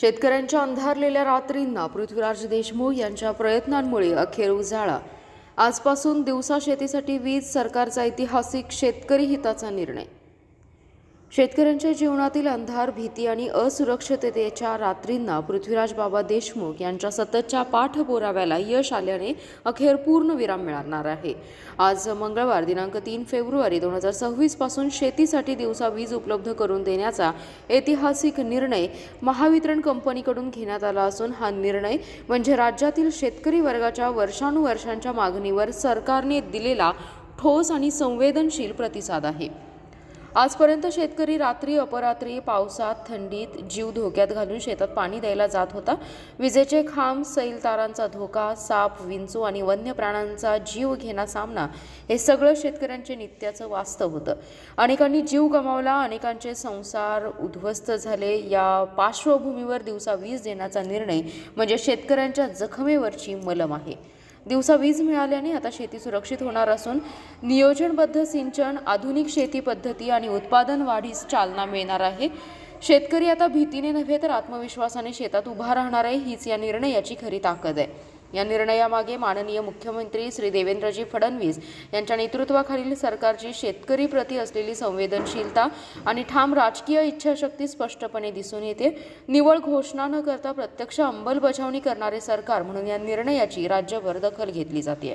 शेतकऱ्यांच्या अंधारलेल्या रात्रींना पृथ्वीराज देशमुख यांच्या प्रयत्नांमुळे अखेर उजाळा. आजपासून दिवसा शेतीसाठी वीज सरकारचा ऐतिहासिक शेतकरी हिताचा निर्णय. शेतकऱ्यांच्या जीवनातील अंधार भीती आणि असुरक्षिततेच्या रात्रींना पृथ्वीराज बाबा देशमुख यांच्या सततच्या पाठपुराव्याला यश आल्याने अखेर पूर्ण विराम मिळणार आहे. आज मंगळवार दिनांक तीन फेब्रुवारी दोन हजार सव्वीसपासून शेतीसाठी दिवसा वीज उपलब्ध करून देण्याचा ऐतिहासिक निर्णय महावितरण कंपनीकडून घेण्यात आला असून हा निर्णय म्हणजे राज्यातील शेतकरी वर्गाच्या वर्षानुवर्षांच्या मागणीवर सरकारने दिलेला ठोस आणि संवेदनशील प्रतिसाद आहे. आजपर्यंत शेतकरी रात्री अपरात्री पावसात थंडीत जीव धोक्यात घालून शेतात पाणी द्यायला जात होता. विजेचे खांब सैल तारांचा धोका साप विंचू आणि वन्य प्राण्यांचा जीव घेणा सामना हे सगळं शेतकऱ्यांचे नित्याचं वास्तव होतं. अनेकांनी जीव गमावला अनेकांचे संसार उद्ध्वस्त झाले. या पार्श्वभूमीवर दिवसा वीज देण्याचा निर्णय म्हणजे शेतकऱ्यांच्या जखमेवरची मलम आहे. दिवसा वीज मिळाल्याने आता शेती सुरक्षित होणार असून नियोजनबद्ध सिंचन आधुनिक शेती पद्धती आणि उत्पादन वाढीस चालना मिळणार आहे. शेतकरी आता भीतीने नव्हे तर आत्मविश्वासाने शेतात उभा राहणार आहे हीच या निर्णयाची खरी ताकद आहे. या निर्णयामागे माननीय मुख्यमंत्री श्री देवेंद्रजी फडणवीस यांच्या नेतृत्वाखालील सरकारची शेतकरी प्रति असलेली संवेदनशीलता आणि ठाम राजकीय इच्छाशक्ती स्पष्टपणे दिसून येते. निवळ घोषणा न करता प्रत्यक्ष अंमलबजावणी करणारे सरकार म्हणून या निर्णयाची राज्यभर दखल घेतली जाते.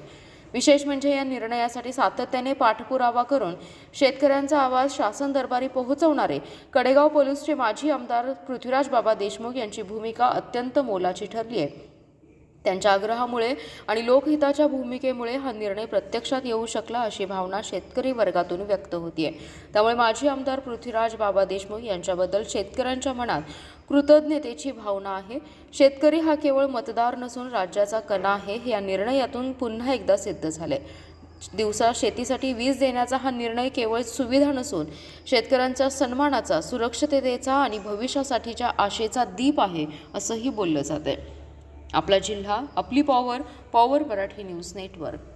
विशेष म्हणजे या निर्णयासाठी सातत्याने पाठपुरावा करून शेतकऱ्यांचा आवाज शासन दरबारी पोहोचवणारे कडेगाव पोलीसचे माजी आमदार पृथ्वीराज बाबा देशमुख यांची भूमिका अत्यंत मोलाची ठरली आहे. त्यांच्या आग्रहामुळे आणि लोकहिताच्या भूमिकेमुळे हा निर्णय प्रत्यक्षात येऊ शकला अशी भावना शेतकरी वर्गातून व्यक्त होतीये. त्यामुळे माजी आमदार पृथ्वीराज बाबा देशमुख यांच्याबद्दल शेतकऱ्यांच्या मनात कृतज्ञतेची भावना आहे. शेतकरी हा केवळ मतदार नसून राज्याचा कणा आहे हे या निर्णयातून पुन्हा एकदा सिद्ध झाले. दिवसा शेतीसाठी वीज देण्याचा हा निर्णय केवळ सुविधा नसून शेतकऱ्यांच्या सन्मानाचा सुरक्षिततेचा आणि भविष्यासाठीच्या आशेचा दीप आहे असंही बोललं जातंय. आपला जिल्हा आपली power power Marathi news network